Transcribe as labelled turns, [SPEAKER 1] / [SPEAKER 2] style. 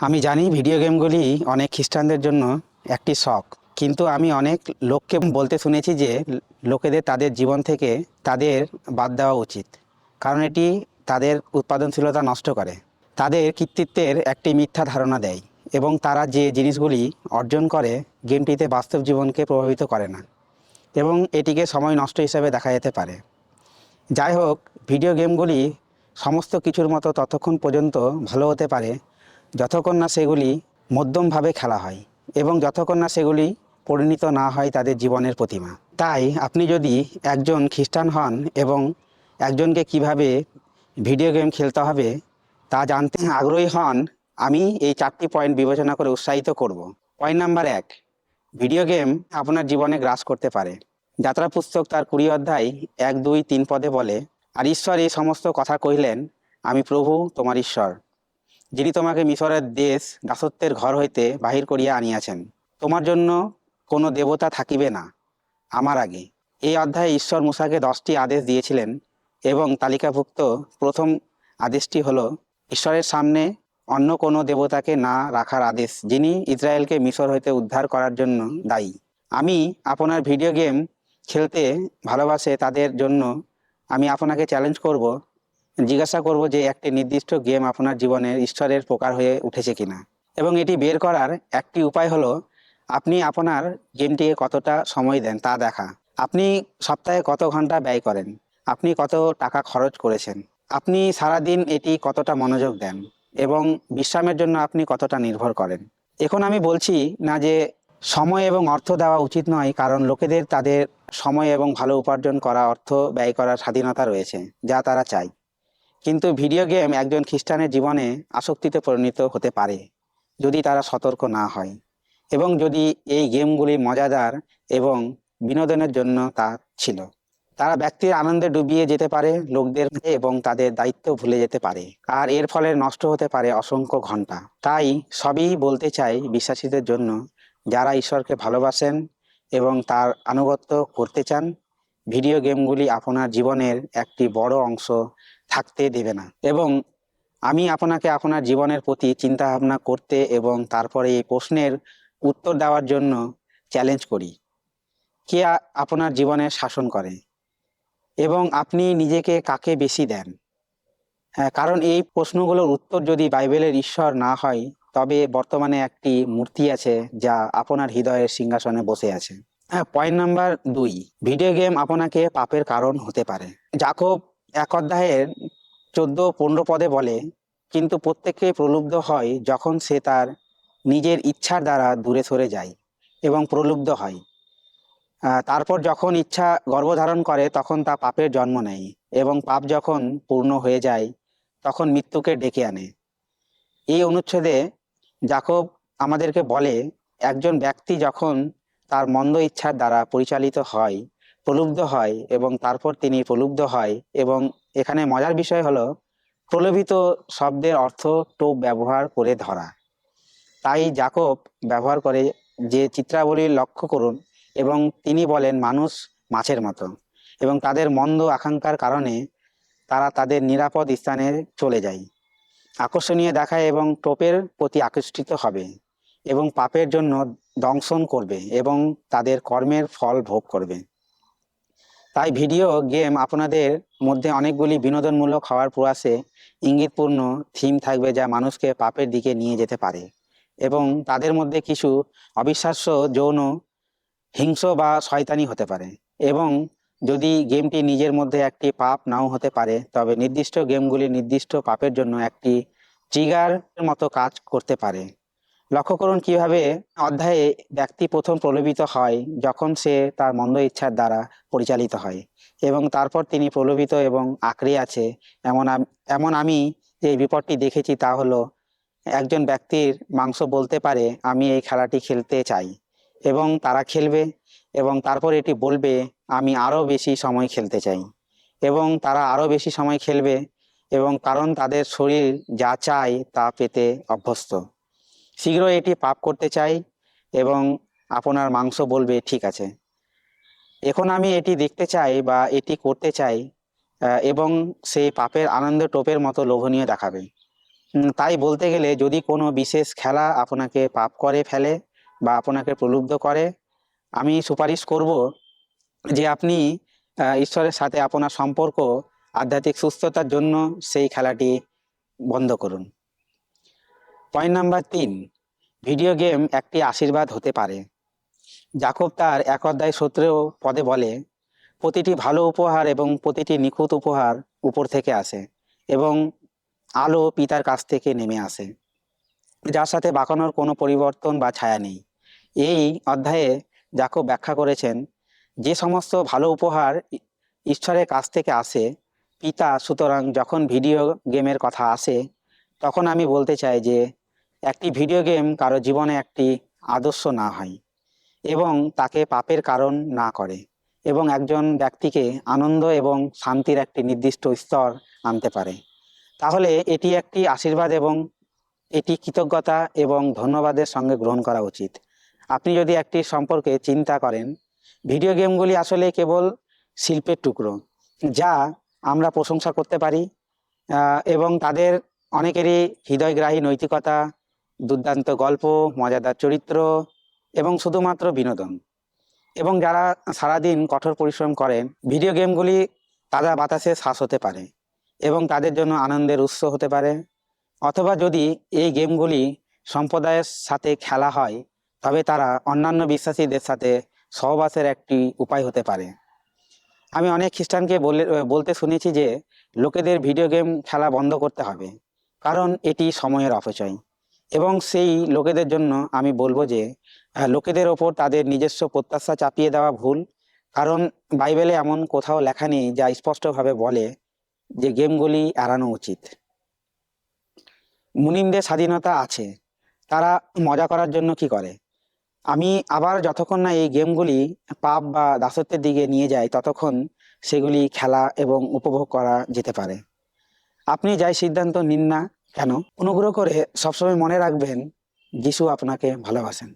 [SPEAKER 1] আমি জানি ভিডিও গেমগুলি অনেক খ্রিস্টানদের জন্য একটি শখ, কিন্তু আমি অনেক লোককে বলতে শুনেছি যে লোকেদের তাদের জীবন থেকে তাদের বাদ দেওয়া উচিত, কারণ এটি তাদের উৎপাদনশীলতা নষ্ট করে। তাদের কৃতিত্বের একটি মিথ্যা ধারণা দেয় এবং তারা যে জিনিসগুলি অর্জন করে গেমটিতে বাস্তব জীবনকে প্রভাবিত করে না এবং এটিকে সময় নষ্ট হিসাবে দেখা যেতে পারে। যাই হোক ভিডিও গেমগুলি সমস্ত কিছুর মতো ততক্ষণ পর্যন্ত ভালো হতে পারে যতক্ষণ না সেগুলি মধ্যমভাবে খেলা হয় এবং যতক্ষণ না সেগুলি পরিণত না হয় তাদের জীবনের প্রতিমা। তাই আপনি যদি একজন খ্রিস্টান হন এবং একজনকে কীভাবে ভিডিও গেম খেলতে হবে তা জানতে আগ্রহী হন, আমি এই চারটি পয়েন্ট বিবেচনা করে উৎসাহিত করব। পয়েন্ট নাম্বার এক, ভিডিও গেম আপনার জীবনে গ্রাস করতে পারে। যাত্রা পুস্তক তার কুড়ি অধ্যায় এক, দুই, তিন পদে বলে, আর ঈশ্বর এই সমস্ত কথা কহিলেন, আমি প্রভু তোমার ঈশ্বর। যিনি তোমাকে মিশরের দেশ দাসত্বের ঘর হইতে বাহির করিয়া আনিয়াছেন, তোমার জন্য কোনো দেবতা থাকিবে না আমার আগে। এই অধ্যায়ে ঈশ্বর মুসাকে দশটি আদেশ দিয়েছিলেন এবং তালিকাভুক্ত প্রথম আদেশটি হলো, ঈশ্বরের সামনে অন্য কোনো দেবতাকে না রাখার আদেশ, যিনি ইসরায়েলকে মিশর হইতে উদ্ধার করার জন্য দায়ী। আমি আপনার ভিডিও গেম খেলতে ভালোবাসে, তাদের জন্য আমি আপনাকে চ্যালেঞ্জ করব জিজ্ঞাসা করব যে একটি নির্দিষ্ট গেম আপনার জীবনের ঈশ্বরের প্রকার হয়ে উঠেছে কিনা। এবং এটি বের করার একটি উপায় হলো, আপনি আপনার গেমটিকে কতটা সময় দেন তা দেখা। আপনি সপ্তাহে কত ঘণ্টা ব্যয় করেন? আপনি কত টাকা খরচ করেছেন? আপনি সারাদিন এটি কতটা মনোযোগ দেন? এবং বিশ্রামের জন্য আপনি কতটা নির্ভর করেন? এখন আমি বলছি না যে সময় এবং অর্থ দেওয়া উচিত নয়, কারণ লোকেদের তাদের সময় এবং ভালো উপার্জন করা, অর্থ ব্যয় করার স্বাধীনতা রয়েছে, যা তারা চায়। কিন্তু ভিডিও গেম একজন খ্রিস্টানের জীবনে আসক্তিতে পরিণত হতে পারে, যদি তারা সতর্ক না হয়। এবং যদি এই গেমগুলি মজাদার এবং বিনোদনের জন্য তা ছিল, তারা ব্যক্তির আনন্দে ডুবিয়ে যেতে পারে, লোকদের এবং তাদের দায়িত্ব ভুলে যেতে পারে। আর এর ফলে নষ্ট হতে পারে অসংখ্য ঘণ্টা। তাই সবই বলতে চাই বিশ্বাসীদের জন্য, যারা ঈশ্বরকে ভালোবাসেন এবং তার আনুগত্য করতে চান ভিডিও গেমগুলি আপনার জীবনের একটি বড় অংশ থাকতে দেবে না। এবং আমি আপনাকে আপনার জীবনের প্রতি চিন্তা ভাবনা করতে এবং তারপরে এই প্রশ্নের উত্তর দেওয়ার জন্য চ্যালেঞ্জ করি। কে আপনার জীবনে শাসন করে? এবং আপনি নিজেকে কাকে বেশি দেন? কারণ এই প্রশ্নগুলোর উত্তর যদি বাইবেলের ঈশ্বর না হয়, তবে বর্তমানে একটি মূর্তি আছে যা আপনার হৃদয়ের সিংহাসনে বসে আছে। হ্যাঁ পয়েন্ট নাম্বার দুই ভিডিও গেম আপনাকে পাপের কারণ হতে পারে। জাকব এক অধ্যায়ের চোদ্দ, পনেরো পদে বলে, কিন্তু প্রত্যেকে প্রলুব্ধ হয় যখন সে তার নিজের ইচ্ছার দ্বারা দূরে সরে যায় এবং প্রলুব্ধ হয়। তারপর যখন ইচ্ছা গর্ভধারণ করে, তখন তা পাপের জন্ম নেয় এবং পাপ যখন পূর্ণ হয়ে যায়, তখন মৃত্যুকে ডেকে আনে। এই অনুচ্ছেদে জাকব আমাদেরকে বলে, একজন ব্যক্তি যখন তার মন্দ ইচ্ছার দ্বারা পরিচালিত হয় প্রলুব্ধ হয় এবং তারপর তিনি প্রলুব্ধ হয় এবং এখানে মজার বিষয় হলো, প্রলোভিত শব্দের অর্থ টোপ ব্যবহার করে ধরা। তাই জাকব ব্যবহার করে যে চিত্রাবলী লক্ষ্য করুন এবং তিনি বলেন মানুষ মাছের মতো এবং তাদের মন্দ আকাঙ্ক্ষার কারণে তারা তাদের নিরাপদ স্থানে চলে যায়। আকর্ষণীয় দেখায় এবং টোপের প্রতি আকৃষ্টিত হবে এবং পাপের জন্য দংশন করবে এবং তাদের কর্মের ফল ভোগ করবে। তাই ভিডিও গেম আপনাদের মধ্যে অনেকগুলি বিনোদনমূলক হওয়ার প্রয়াসে ইঙ্গিতপূর্ণ থিম থাকবে যা মানুষকে পাপের দিকে নিয়ে যেতে পারে এবং তাদের মধ্যে কিছু অবিশ্বাস্য যৌন হিংস বা শয়তানি হতে পারে এবং যদি গেমটি নিজের মধ্যে একটি পাপ নাও হতে পারে, তবে নির্দিষ্ট গেমগুলি নির্দিষ্ট পাপের জন্য একটি ট্রিগার মতো কাজ করতে পারে। লক্ষ্য করুন কীভাবে অধ্যায়ে ব্যক্তি প্রথম প্রলোভিত হয় যখন সে তার মন্দ ইচ্ছার দ্বারা পরিচালিত হয় এবং তারপর তিনি প্রলোভিত এবং আঁকড়ে আছে। এমন এমন আমি যে বিপদটি দেখেছি তা হলো, একজন ব্যক্তির মাংস বলতে পারে, আমি এই খেলাটি খেলতে চাই। এবং তারা খেলবে এবং তারপর এটি বলবে, আমি আরও বেশি সময় খেলতে চাই। এবং তারা আরও বেশি সময় খেলবে এবং কারণ তাদের শরীর যা চায় তা পেতে অভ্যস্ত। শীঘ্র এটি পাপ করতে চাই এবং আপনার মাংস বলবে, ঠিক আছে। এখন আমি এটি দেখতে চাই বা এটি করতে চাই এবং সেই পাপের আনন্দ টোপের মতো লোভনীয় দেখাবে। তাই বলতে গেলে যদি কোনো বিশেষ খেলা আপনাকে পাপ করে ফেলে বা আপনাকে প্রলুব্ধ করে, আমি সুপারিশ করব যে আপনি ঈশ্বরের সাথে আপনার সম্পর্ক, আধ্যাত্মিক সুস্থতার জন্য সেই খেলাটি বন্ধ করুন। পয়েন্ট নাম্বার তিন ভিডিও গেম একটি আশীর্বাদ হতে পারে। জাকব তার এক অধ্যায় সূত্রেও পদে বলে, প্রতিটি ভালো উপহার এবং প্রতিটি নিখুঁত উপহার উপর থেকে আসে এবং আলো পিতার কাছ থেকে নেমে আসে। যার সাথে বাঁকানোর কোনো পরিবর্তন বা ছায়া নেই। এই অধ্যায়ে জাকব ব্যাখ্যা করেছেন, যে সমস্ত ভালো উপহার ঈশ্বরের কাছ থেকে আসে, পিতা সুতরাং যখন ভিডিও গেমের কথা আসে, তখন আমি বলতে চাই যে একটি ভিডিও গেম কারও জীবনে একটি আদর্শ না হয় এবং তাকে পাপের কারণ না করে এবং একজন ব্যক্তিকে আনন্দ এবং শান্তির একটি নির্দিষ্ট স্তর আনতে পারে। তাহলে এটি একটি আশীর্বাদ এবং এটি কৃতজ্ঞতা এবং ধন্যবাদের সঙ্গে গ্রহণ করা উচিত। আপনি যদি একটি সম্পর্কে চিন্তা করেন ভিডিও গেমগুলি আসলে কেবল শিল্পের টুকরো যা আমরা প্রশংসা করতে পারি এবং তাদের অনেকেরই হৃদয়গ্রাহী নৈতিকতা দুর্দান্ত গল্প, মজাদার চরিত্র এবং শুধুমাত্র বিনোদন। এবং যারা সারাদিন কঠোর পরিশ্রম করেন ভিডিও গেমগুলি তাজা বাতাসে শ্বাস হতে পারে এবং তাদের জন্য আনন্দের উৎস হতে পারে। অথবা যদি এই গেমগুলি সম্প্রদায়ের সাথে খেলা হয়, তবে তারা অন্যান্য বিশ্বাসীদের সাথে সহবাসের একটি উপায় হতে পারে। আমি অনেক খ্রিস্টানকে বলে, বলতে শুনেছি যে, লোকেদের ভিডিও গেম খেলা বন্ধ করতে হবে, কারণ এটি সময়ের অপচয়। এবং সেই লোকেদের জন্য আমি বলব যে লোকেদের ওপর তাদের নিজস্ব প্রত্যাশা চাপিয়ে দেওয়া ভুল। কারণ বাইবেলে এমন কোথাও লেখা নেই যা স্পষ্টভাবে বলে যে গেমগুলি এড়ানো উচিত। মুনিমদের স্বাধীনতা আছে। তারা মজা করার জন্য কি করে? আমি আবার যতক্ষণ না এই গেমগুলি পাপ বা দাসত্বের দিকে নিয়ে যায় ততক্ষণ সেগুলি খেলা এবং উপভোগ করা যেতে পারে। আপনি যাই সিদ্ধান্ত নিন না কেন? অনুগ্রহ করে সবসময় মনে রাখবেন যিশু আপনাকে ভালোবাসেন।